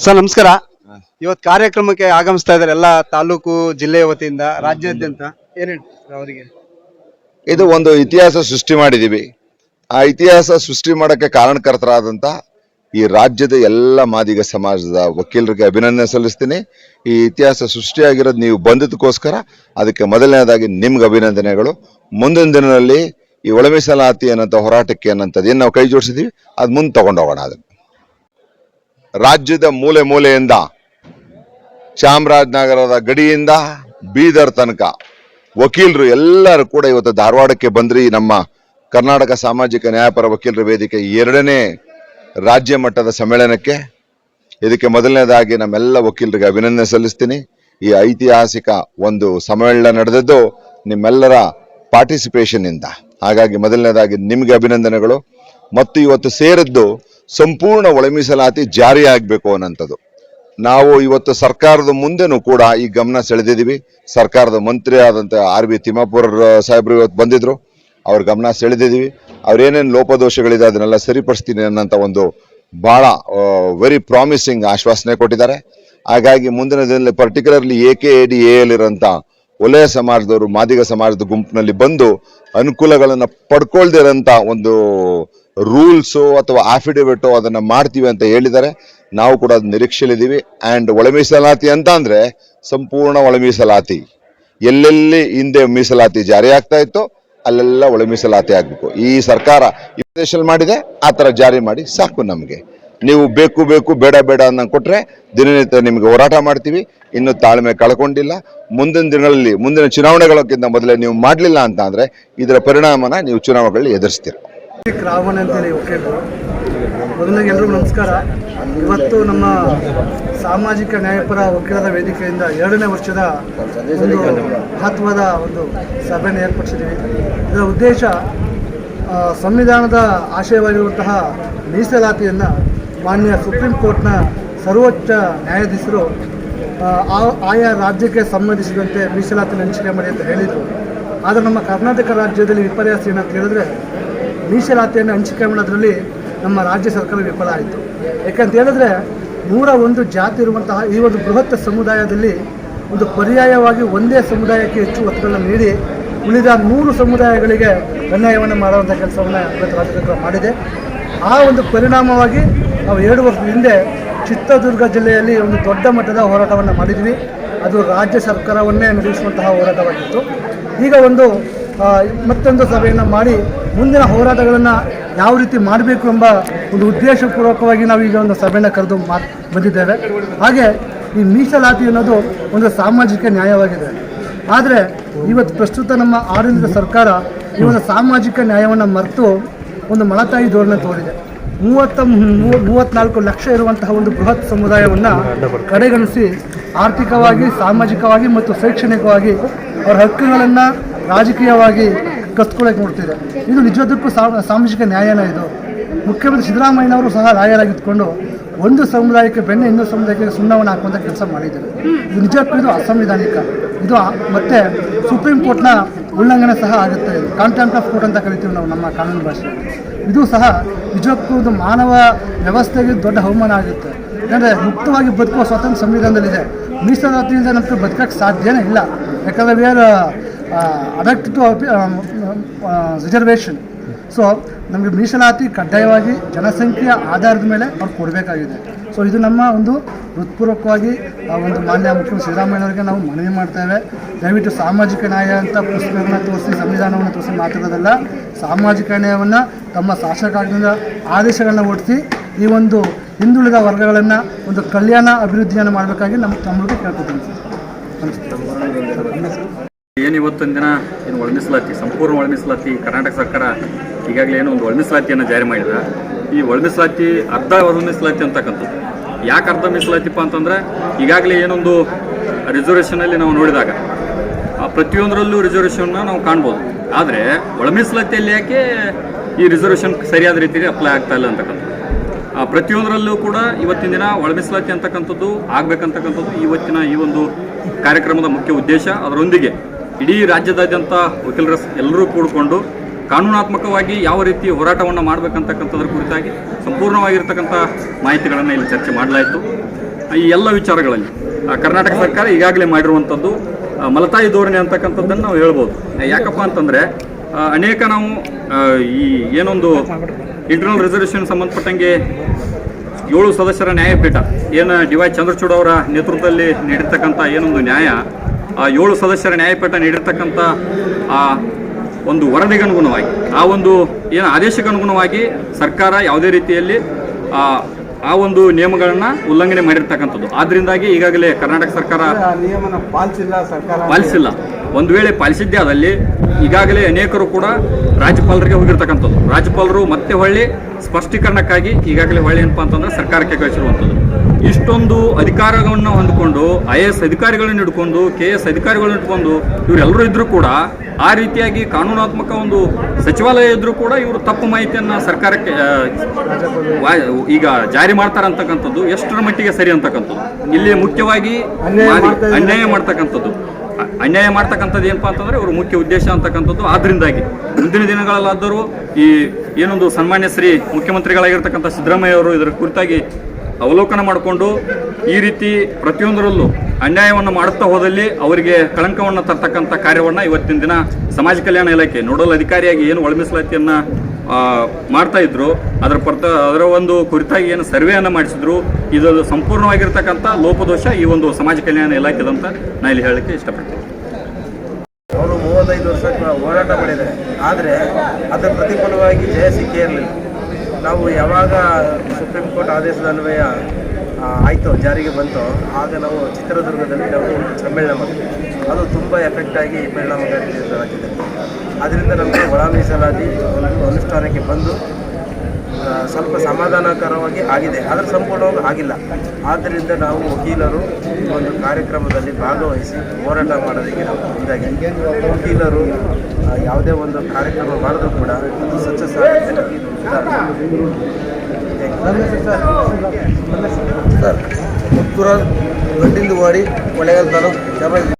Sir ನಮಸ್ಕಾರ. ಇವತ್ತು ಕಾರ್ಯಕ್ರಮಕ್ಕೆ ಆಗಮಿಸ್ತಾ ಇದ್ದಾರೆ ಎಲ್ಲ ತಾಲೂಕು ಜಿಲ್ಲೆಯ ವತಿಯಿಂದ ರಾಜ್ಯಾದ್ಯಂತ. ಏನ್ ಅವರಿಗೆ? ಇದು ಒಂದು ಇತಿಹಾಸ ಸೃಷ್ಟಿ ಮಾಡಿದೀವಿ. ಆ ಇತಿಹಾಸ ಸೃಷ್ಟಿ ಮಾಡಕ್ಕೆ ಕಾರಣಕರ್ತರಾದಂತ ಈ ರಾಜ್ಯದ ಎಲ್ಲ ಮಾದಿಗ ಸಮಾಜದ ವಕೀಲರಿಗೆ ಅಭಿನಂದನೆ ಸಲ್ಲಿಸ್ತೀನಿ. ಈ ಇತಿಹಾಸ ಸೃಷ್ಟಿಯಾಗಿರೋದು ನೀವು ಬಂದದಕ್ಕೋಸ್ಕರ ಅದಕ್ಕೆ ಮೊದಲನೇದಾಗಿ ನಿಮ್ಗೆ ಅಭಿನಂದನೆಗಳು. ಮುಂದಿನ ದಿನದಲ್ಲಿ ಈ ಒಳಮೀಸಲಾತಿ ಅನ್ನೋಂಥ ಹೋರಾಟಕ್ಕೆ ಅನ್ನೋಂಥದ್ದು ಏನು ನಾವು ಕೈ ಜೋಡಿಸಿದೀವಿ ಅದು ಮುಂದೆ ತಗೊಂಡೋಗೋಣ ಅದನ್ನು. ರಾಜ್ಯದ ಮೂಲೆ ಮೂಲೆಯಿಂದ ಚಾಮರಾಜನಗರದ ಗಡಿಯಿಂದ ಬೀದರ್ ತನಕ ವಕೀಲರು ಎಲ್ಲರೂ ಕೂಡ ಇವತ್ತು ಧಾರವಾಡಕ್ಕೆ ಬಂದ್ರಿ. ನಮ್ಮ ಕರ್ನಾಟಕ ಸಾಮಾಜಿಕ ನ್ಯಾಯಪರ ವಕೀಲರ ವೇದಿಕೆ ಎರಡನೇ ರಾಜ್ಯ ಮಟ್ಟದ ಸಮ್ಮೇಳನಕ್ಕೆ. ಇದಕ್ಕೆ ಮೊದಲನೇದಾಗಿ ನಮ್ಮೆಲ್ಲ ವಕೀಲರಿಗೆ ಅಭಿನಂದನೆ ಸಲ್ಲಿಸ್ತೀನಿ. ಈ ಐತಿಹಾಸಿಕ ಒಂದು ಸಮ್ಮೇಳನ ನಡೆದದ್ದು ನಿಮ್ಮೆಲ್ಲರ ಪಾರ್ಟಿಸಿಪೇಷನ್ ಇಂದ. ಹಾಗಾಗಿ ಮೊದಲನೇದಾಗಿ ನಿಮಗೆ ಅಭಿನಂದನೆಗಳು. ಮತ್ತು ಇವತ್ತು ಸೇರಿದ್ದು ಸಂಪೂರ್ಣ ಒಳ ಮೀಸಲಾತಿ ಜಾರಿ ಅನ್ನೋಂಥದ್ದು. ನಾವು ಇವತ್ತು ಸರ್ಕಾರದ ಮುಂದೆನೂ ಕೂಡ ಈ ಗಮನ ಸೆಳೆದಿದ್ದೀವಿ. ಸರ್ಕಾರದ ಮಂತ್ರಿ ಆದಂತ ಆರ್ ಬಿ ತಿಮ್ಮಾಪುರ ಸಾಹೇಬರು ಇವತ್ತು ಬಂದಿದ್ರು. ಅವ್ರ ಗಮನ ಸೆಳೆದಿದ್ದೀವಿ. ಅವ್ರೇನೇನು ಲೋಪದೋಷಗಳಿದೆ ಅದನ್ನೆಲ್ಲ ಸರಿಪಡಿಸ್ತೀನಿ ಅನ್ನೋಂಥ ಒಂದು ಬಹಳ ವೆರಿ ಪ್ರಾಮಿಸಿಂಗ್ ಆಶ್ವಾಸನೆ ಕೊಟ್ಟಿದ್ದಾರೆ. ಹಾಗಾಗಿ ಮುಂದಿನ ದಿನದಲ್ಲಿ particularly A K A D A ಇರೋಂಥ ಒಲೆಯ ಸಮಾಜದವರು, ಮಾದಿಗ ಸಮಾಜದ ಗುಂಪಿನಲ್ಲಿ ಬಂದು ಅನುಕೂಲಗಳನ್ನು ಪಡ್ಕೊಳ್ದಿರೋಂಥ ಒಂದು ರೂಲ್ಸು ಅಥವಾ ಆಫಿಡವಿಟು ಅದನ್ನ ಮಾಡ್ತೀವಿ ಅಂತ ಹೇಳಿದ್ದಾರೆ. ನಾವು ಕೂಡ ಅದು ನಿರೀಕ್ಷೆಯಲ್ಲಿದ್ದೀವಿ. ಆ್ಯಂಡ್ ಒಳ ಮೀಸಲಾತಿ ಅಂತ ಅಂದರೆ ಸಂಪೂರ್ಣ ಒಳ ಮೀಸಲಾತಿ. ಎಲ್ಲೆಲ್ಲಿ ಹಿಂದೆ ಮೀಸಲಾತಿ ಜಾರಿ ಆಗ್ತಾ ಇತ್ತು ಅಲ್ಲೆಲ್ಲ ಒಳ ಮೀಸಲಾತಿ ಆಗಬೇಕು. ಈ ಸರ್ಕಾರ ಈ ಮಾಡಿದೆ, ಆ ಥರ ಜಾರಿ ಮಾಡಿ ಸಾಕು ನಮಗೆ. ನೀವು ಬೇಕು ಬೇಕು ಬೇಡ ಬೇಡ ಅನ್ನ ಕೊಟ್ರೆ ದಿನನಿತ್ಯ ನಿಮಗೆ ಹೋರಾಟ ಮಾಡ್ತೀವಿ. ಇನ್ನು ತಾಳ್ಮೆ ಕಳ್ಕೊಂಡಿಲ್ಲ. ಮುಂದಿನ ದಿನಗಳಲ್ಲಿ, ಮುಂದಿನ ಚುನಾವಣೆಗಳಕ್ಕಿಂತ ಮೊದಲೇ ನೀವು ಮಾಡಲಿಲ್ಲ ಅಂತ ಇದರ ಪರಿಣಾಮನ ನೀವು ಚುನಾವಣೆಗಳಲ್ಲಿ ಎದುರಿಸ್ತೀರ. ರಾವಣ ಅಂತೇಳಿ ವಕೀಲರು. ಮೊದಲಿಗೆ ಎಲ್ರಿಗೂ ನಮಸ್ಕಾರ. ಇವತ್ತು ನಮ್ಮ ಸಾಮಾಜಿಕ ನ್ಯಾಯಪರ ವಕೀಲರ ವೇದಿಕೆಯಿಂದ ಎರಡನೇ ವರ್ಷದ ಒಂದು ಮಹತ್ವದ ಒಂದು ಸಭೆಯನ್ನು ಏರ್ಪಡಿಸಿದ್ದೀವಿ. ಇದರ ಉದ್ದೇಶ ಸಂವಿಧಾನದ ಆಶಯವಾಗಿರುವಂತಹ ಮೀಸಲಾತಿಯನ್ನು ಮಾನ್ಯ ಸುಪ್ರೀಂ ಕೋರ್ಟ್ನ ಸರ್ವೋಚ್ಚ ನ್ಯಾಯಾಧೀಶರು ಆಯಾ ರಾಜ್ಯಕ್ಕೆ ಸಂಬಂಧಿಸಿದಂತೆ ಮೀಸಲಾತಿ ಹಂಚಿಕೆ ಮಾಡಿ ಅಂತ ಹೇಳಿದರು. ಆದರೆ ನಮ್ಮ ಕರ್ನಾಟಕ ರಾಜ್ಯದಲ್ಲಿ ವಿಪರ್ಯಾಸ ಏನಂತ ಹೇಳಿದ್ರೆ ಮೀಸಲಾತಿಯನ್ನು ಹಂಚಿಕೆ ಮಾಡೋದ್ರಲ್ಲಿ ನಮ್ಮ ರಾಜ್ಯ ಸರ್ಕಾರ ವಿಫಲ ಆಯಿತು. ಯಾಕಂತ ಹೇಳಿದ್ರೆ ನೂರ ಒಂದು ಜಾತಿ ಇರುವಂತಹ ಈ ಒಂದು ಬೃಹತ್ ಸಮುದಾಯದಲ್ಲಿ ಒಂದು ಪರ್ಯಾಯವಾಗಿ ಒಂದೇ ಸಮುದಾಯಕ್ಕೆ ಹೆಚ್ಚು ಒತ್ತುಗಳನ್ನು ನೀಡಿ ಉಳಿದ ನೂರು ಸಮುದಾಯಗಳಿಗೆ ಅನ್ಯಾಯವನ್ನು ಮಾಡುವಂಥ ಕೆಲಸವನ್ನು ಇವತ್ತು ರಾಜ್ಯ ಸರ್ಕಾರ ಮಾಡಿದೆ. ಆ ಒಂದು ಪರಿಣಾಮವಾಗಿ ನಾವು ಎರಡು ವರ್ಷದ ಹಿಂದೆ ಚಿತ್ರದುರ್ಗ ಜಿಲ್ಲೆಯಲ್ಲಿ ಒಂದು ದೊಡ್ಡ ಮಟ್ಟದ ಹೋರಾಟವನ್ನು ಮಾಡಿದ್ವಿ. ಅದು ರಾಜ್ಯ ಸರ್ಕಾರವನ್ನೇ ನಡೆಸುವಂತಹ ಹೋರಾಟವಾಗಿತ್ತು. ಈಗ ಒಂದು ಮತ್ತೊಂದು ಸಭೆಯನ್ನು ಮಾಡಿ ಮುಂದಿನ ಹೋರಾಟಗಳನ್ನು ಯಾವ ರೀತಿ ಮಾಡಬೇಕು ಎಂಬ ಒಂದು ಉದ್ದೇಶಪೂರ್ವಕವಾಗಿ ನಾವು ಈಗ ಒಂದು ಸಭೆಯನ್ನು ಕರೆದು ಮಾತು ಬಂದಿದ್ದೇವೆ. ಹಾಗೆ ಈ ಮೀಸಲಾತಿ ಅನ್ನೋದು ಒಂದು ಸಾಮಾಜಿಕ ನ್ಯಾಯವಾಗಿದೆ. ಆದರೆ ಇವತ್ತು ಪ್ರಸ್ತುತ ನಮ್ಮ ಆಡಳಿತ ಸರ್ಕಾರ ಈ ಒಂದು ಸಾಮಾಜಿಕ ನ್ಯಾಯವನ್ನು ಮರೆತು ಒಂದು ಮಳತಾಯಿ ಧೋರಣೆ ತೋರಿದೆ. ಮೂವತ್ತ ಮೂವತ್ನಾಲ್ಕು ಲಕ್ಷ ಇರುವಂತಹ ಒಂದು ಬೃಹತ್ ಸಮುದಾಯವನ್ನು ಕಡೆಗಣಿಸಿ ಆರ್ಥಿಕವಾಗಿ, ಸಾಮಾಜಿಕವಾಗಿ ಮತ್ತು ಶೈಕ್ಷಣಿಕವಾಗಿ ಅವರ ಹಕ್ಕುಗಳನ್ನು ರಾಜಕೀಯವಾಗಿ ಕಸ್ಕೊಳ್ಳೋಕೆ ನೋಡ್ತಿದೆ. ಇದು ನಿಜವಾದಕ್ಕೂ ಸಾಮಾಜಿಕ ನ್ಯಾಯನ ಇದು. ಮುಖ್ಯಮಂತ್ರಿ ಸಿದ್ದರಾಮಯ್ಯನವರು ಸಹ ರಾಯರಾಗಿದ್ದುಕೊಂಡು ಒಂದು ಸಮುದಾಯಕ್ಕೆ ಬೆನ್ನೆ ಇನ್ನೊಂದು ಸಮುದಾಯಕ್ಕೆ ಸುಣ್ಣವನ್ನು ಹಾಕುವಂಥ ಕೆಲಸ ಮಾಡಿದ್ದಾರೆ. ಇದು ನಿಜಕ್ಕೂ ಇದು ಅಸಂವಿಧಾನಿಕ. ಇದು ಮತ್ತೆ ಸುಪ್ರೀಂ ಕೋರ್ಟ್ನ ಉಲ್ಲಂಘನೆ ಸಹ ಆಗುತ್ತೆ. ಇದು ಆಫ್ ಕೋರ್ಟ್ ಅಂತ ಕರಿತೀವಿ ನಾವು ನಮ್ಮ ಕಾನೂನು ಭಾಷೆ. ಇದು ಸಹ ನಿಜಕ್ಕೂ ಇದು ಮಾನವ ವ್ಯವಸ್ಥೆಗೆ ದೊಡ್ಡ ಅವಮಾನ ಆಗುತ್ತೆ. ಯಾಕಂದರೆ ಮುಕ್ತವಾಗಿ ಬದುಕುವ ಸ್ವತಂತ್ರ ಸಂವಿಧಾನದಲ್ಲಿದೆ. ಮೀಸಲಾತಿಯಿಂದ ನಮಗೆ ಬದುಕಕ್ಕೆ ಸಾಧ್ಯನೇ ಇಲ್ಲ. ಯಾಕಂದರೆ we are addict to reservation so ನಮಗೆ ಮೀಸಲಾತಿ ಕಡ್ಡಾಯವಾಗಿ ಜನಸಂಖ್ಯೆಯ ಆಧಾರದ ಮೇಲೆ ಅವ್ರು ಕೊಡಬೇಕಾಗಿದೆ. ಸೊ ಇದು ನಮ್ಮ ಒಂದು ಹೃತ್ಪೂರ್ವಕವಾಗಿ ಒಂದು ಮಾನ್ಯ ಮುಖ್ಯಮಂತ್ರಿ ಸಿದ್ದರಾಮಯ್ಯನವರಿಗೆ ನಾವು ಮನವಿ ಮಾಡ್ತೇವೆ. ದಯವಿಟ್ಟು ಸಾಮಾಜಿಕ ನ್ಯಾಯ ಅಂತ ಪುಸ್ತಕಗಳನ್ನ ತೋರಿಸಿ, ಸಂವಿಧಾನವನ್ನು ತೋರಿಸಿ ಮಾತಾಡೋದಲ್ಲ, ಸಾಮಾಜಿಕ ನ್ಯಾಯವನ್ನು ತಮ್ಮ ಶಾಸಕಾಂಗದಿಂದ ಆದೇಶಗಳನ್ನ ಹೊಡ್ಸಿ ಈ ಒಂದು ಹಿಂದುಳಿದ ವರ್ಗಗಳನ್ನು ಒಂದು ಕಲ್ಯಾಣ ಅಭಿವೃದ್ಧಿಯನ್ನು ಮಾಡಬೇಕಾಗಿ ನಮ್ಮ ತಮ್ಮಗಳಿಗೆ ಕೇಳ್ಕೊತೀನಿ. ಏನು ಇವತ್ತಿನ ದಿನ? ಏನು ಒಳಮಿಸಲಾತಿ ಸಂಪೂರ್ಣ ಒಳಮಿಸಲಾತಿ ಕರ್ನಾಟಕ ಸರ್ಕಾರ ಈಗಾಗಲೇ ಏನು ಒಂದು ಒಳಮಿಸಲಾತಿಯನ್ನು ಜಾರಿ ಮಾಡಿದ. ಈ ಒಳಮಿಸಲಾತಿ ಅರ್ಧ ಒಳಮಿಸಲಾತಿ ಅಂತಕ್ಕಂಥದ್ದು. ಯಾಕೆ ಅರ್ಧ ಮೀಸಲಾತಿಪ್ಪ ಅಂತಂದ್ರೆ, ಈಗಾಗಲೇ ಏನೊಂದು ರಿಸರ್ವೇಷನಲ್ಲಿ ನಾವು ನೋಡಿದಾಗ, ಆ ಪ್ರತಿಯೊಂದರಲ್ಲೂ ರಿಸರ್ವೇಷನ್ನ ನಾವು ಕಾಣ್ಬೋದು. ಆದರೆ ಒಳಮೀಸಲಾತಿಯಲ್ಲಿ ಯಾಕೆ ಈ ರಿಸರ್ವೇಷನ್ ಸರಿಯಾದ ರೀತಿಯಲ್ಲಿ ಅಪ್ಲೈ ಆಗ್ತಾ ಇಲ್ಲ ಅಂತಕ್ಕಂಥದ್ದು? ಪ್ರತಿಯೊಂದರಲ್ಲೂ ಕೂಡ ಇವತ್ತಿನ ದಿನ ಒಳಮೀಸಲಾತಿ ಅಂತಕ್ಕಂಥದ್ದು ಆಗಬೇಕಂತಕ್ಕಂಥದ್ದು ಇವತ್ತಿನ ಈ ಒಂದು ಕಾರ್ಯಕ್ರಮದ ಮುಖ್ಯ ಉದ್ದೇಶ. ಅದರೊಂದಿಗೆ ಇಡೀ ರಾಜ್ಯದಾದ್ಯಂತ ವಕೀಲರ ಎಲ್ಲರೂ ಕೂಡಿಕೊಂಡು ಕಾನೂನಾತ್ಮಕವಾಗಿ ಯಾವ ರೀತಿ ಹೋರಾಟವನ್ನು ಮಾಡಬೇಕಂತಕ್ಕಂಥದ್ರ ಕುರಿತಾಗಿ ಸಂಪೂರ್ಣವಾಗಿರ್ತಕ್ಕಂಥ ಮಾಹಿತಿಗಳನ್ನು ಇಲ್ಲಿ ಚರ್ಚೆ ಮಾಡಲಾಯಿತು. ಈ ಎಲ್ಲ ವಿಚಾರಗಳಲ್ಲಿ ಕರ್ನಾಟಕ ಸರ್ಕಾರ ಈಗಾಗಲೇ ಮಾಡಿರುವಂಥದ್ದು ಮಲತಾಯಿ ಧೋರಣೆ ಅಂತಕ್ಕಂಥದ್ದನ್ನು ನಾವು ಹೇಳ್ಬೋದು. ಯಾಕಪ್ಪ ಅಂತಂದರೆ ಅನೇಕ ನಾವು ಈ ಏನೊಂದು ಇಂಟರ್ನಲ್ ರಿಸರ್ವೇಷನ್ ಸಂಬಂಧಪಟ್ಟಂಗೆ ಏಳು ಸದಸ್ಯರ ನ್ಯಾಯಪೀಠ, ಏನು ಡಿ ವೈ ಚಂದ್ರಚೂಡ್ ಅವರ ನೇತೃತ್ವದಲ್ಲಿ ನೀಡಿರ್ತಕ್ಕಂಥ ಏನೊಂದು ನ್ಯಾಯ ಆ ಏಳು ಸದಸ್ಯರ ನ್ಯಾಯಪೀಠ ನೀಡಿರ್ತಕ್ಕಂಥ ಆ ಒಂದು ವರದಿಗೆ ಅನುಗುಣವಾಗಿ ಆ ಒಂದು ಏನು ಆದೇಶಕ್ಕೆ ಅನುಗುಣವಾಗಿ ಸರ್ಕಾರ ಯಾವುದೇ ರೀತಿಯಲ್ಲಿ ಆ ಆ ಒಂದು ನಿಯಮಗಳನ್ನು ಉಲ್ಲಂಘನೆ ಮಾಡಿರ್ತಕ್ಕಂಥದ್ದು. ಆದ್ರಿಂದಾಗಿ ಈಗಾಗಲೇ ಕರ್ನಾಟಕ ಸರ್ಕಾರ ನಿಯಮನ ಪಾಲಿಸಿಲ್ಲ ಸರ್ಕಾರ ಪಾಲಿಸಿಲ್ಲ. ಒಂದು ವೇಳೆ ಪಾಲಿಸಿದ್ದೇ ಆದಲ್ಲಿ ಈಗಾಗಲೇ ಅನೇಕರು ಕೂಡ ರಾಜ್ಯಪಾಲರಿಗೆ ಹೋಗಿರ್ತಕ್ಕಂಥದ್ದು. ರಾಜ್ಯಪಾಲರು ಮತ್ತೆ ಹೊಳ್ಳಿ ಸ್ಪಷ್ಟೀಕರಣಕ್ಕಾಗಿ ಈಗಾಗಲೇ ಹೊಳ್ಳಿ ಏನಪ್ಪ ಅಂತಂದ್ರೆ ಸರ್ಕಾರಕ್ಕೆ ಕಳಿಸಿರುವಂಥದ್ದು. ಇಷ್ಟೊಂದು ಅಧಿಕಾರಗಳನ್ನು ಹೊಂದಿಕೊಂಡು ಐ ಎ ಎಸ್ ಅಧಿಕಾರಿಗಳನ್ನ ಹಿಡ್ಕೊಂಡು ಕೆ ಎಸ್ ಅಧಿಕಾರಿಗಳನ್ನ ಇಟ್ಕೊಂಡು ಇವರೆಲ್ಲರೂ ಇದ್ರೂ ಕೂಡ ಆ ರೀತಿಯಾಗಿ ಕಾನೂನಾತ್ಮಕ ಒಂದು ಸಚಿವಾಲಯ ಇದ್ರೂ ಕೂಡ ಇವರು ತಪ್ಪು ಮಾಹಿತಿಯನ್ನು ಸರ್ಕಾರಕ್ಕೆ ಈಗ ಜಾರಿ ಮಾಡ್ತಾರೆ ಅಂತಕ್ಕಂಥದ್ದು ಎಷ್ಟರ ಮಟ್ಟಿಗೆ ಸರಿ ಅಂತಕ್ಕಂಥದ್ದು. ಇಲ್ಲಿ ಮುಖ್ಯವಾಗಿ ಅನ್ಯಾಯ ಮಾಡ್ತಕ್ಕಂಥದ್ದು. ಅನ್ಯಾಯ ಮಾಡ್ತಕ್ಕಂಥದ್ದು ಏನಪ್ಪಾ ಅಂತಂದ್ರೆ ಇವರು ಮುಖ್ಯ ಉದ್ದೇಶ ಅಂತಕ್ಕಂಥದ್ದು ಆದ್ದರಿಂದಾಗಿ ಮುಂದಿನ ದಿನಗಳಲ್ಲಾದರೂ ಈ ಏನೊಂದು ಸನ್ಮಾನ್ಯ ಶ್ರೀ ಮುಖ್ಯಮಂತ್ರಿಗಳಾಗಿರ್ತಕ್ಕಂಥ ಸಿದ್ದರಾಮಯ್ಯ ಅವರು ಇದರ ಕುರಿತಾಗಿ ಅವಲೋಕನ ಮಾಡಿಕೊಂಡು ಈ ರೀತಿ ಪ್ರತಿಯೊಂದರಲ್ಲೂ ಅನ್ಯಾಯವನ್ನು ಮಾಡುತ್ತಾ ಹೋದಲ್ಲಿ ಅವರಿಗೆ ಕಳಂಕವನ್ನು ತರ್ತಕ್ಕಂಥ ಕಾರ್ಯವನ್ನು ಇವತ್ತಿನ ದಿನ ಸಮಾಜ ಕಲ್ಯಾಣ ಇಲಾಖೆ ನೋಡಲ್ ಅಧಿಕಾರಿಯಾಗಿ ಏನು ಒಳಮೀಸಲಾತಿಯನ್ನು ಮಾಡ್ತಾ ಇದ್ರು. ಅದರ ಪರ್ತ, ಅದರ ಒಂದು ಕುರಿತಾಗಿ ಏನು ಸರ್ವೆಯನ್ನು ಮಾಡಿಸಿದ್ರು. ಇದು ಸಂಪೂರ್ಣವಾಗಿರ್ತಕ್ಕಂಥ ಲೋಪದೋಷ ಈ ಒಂದು ಸಮಾಜ ಕಲ್ಯಾಣ ಇಲಾಖೆದಂತ ನಾ ಇಲ್ಲಿ ಹೇಳಲಿಕ್ಕೆ ಇಷ್ಟಪಡ್ತೀನಿ ಅವರು ಮೂವತ್ತೈದು ವರ್ಷ ಹೋರಾಟ ಮಾಡಿದ್ದಾರೆ ಆದರೆ ಅದರ ಪ್ರತಿಫಲವಾಗಿ ಜಯ ಸಿಕ್ಕೇ ಇರಲಿಲ್ಲ. ನಾವು ಯಾವಾಗ ಸುಪ್ರೀಂ ಕೋರ್ಟ್ ಆದೇಶದ ಅನ್ವಯ ಆಯಿತು, ಜಾರಿಗೆ ಬಂತು, ಆಗ ನಾವು ಚಿತ್ರದುರ್ಗದಲ್ಲಿ ನಾವು ಸಮ್ಮೇಳನ ಮಾಡಿದ್ವಿ. ಅದು ತುಂಬ ಎಫೆಕ್ಟಾಗಿ ಪರಿಣಾಮಕಾರಿ ಆಗಿದೆ. ಅದರಿಂದ ನಮಗೆ ಒಳ ಮೀಸಲಾತಿ ಒಂದು ಅನುಷ್ಠಾನಕ್ಕೆ ಬಂದು ಸ್ವಲ್ಪ ಸಮಾಧಾನಕರವಾಗಿ ಆಗಿದೆ. ಆದರೆ ಸಂಪೂರ್ಣವಾಗಿ ಆಗಿಲ್ಲ. ಆದ್ದರಿಂದ ನಾವು ವಕೀಲರು ಒಂದು ಕಾರ್ಯಕ್ರಮದಲ್ಲಿ ಭಾಗವಹಿಸಿ ಹೋರಾಟ ಮಾಡೋದಕ್ಕೆ ಮುಂದಾಗಿದ್ದೀವಿ ವಕೀಲರು ಯಾವುದೇ ಒಂದು ಕಾರ್ಯಕ್ರಮ ಮಾಡಿದ್ರು ಕೂಡ ಅದು ಸಕ್ಸಸ್ ಆಗುತ್ತೆ. ಸರ್, ಪುತ್ತೂರ ಗಡ್ಡಿಂದು ವಾಡಿ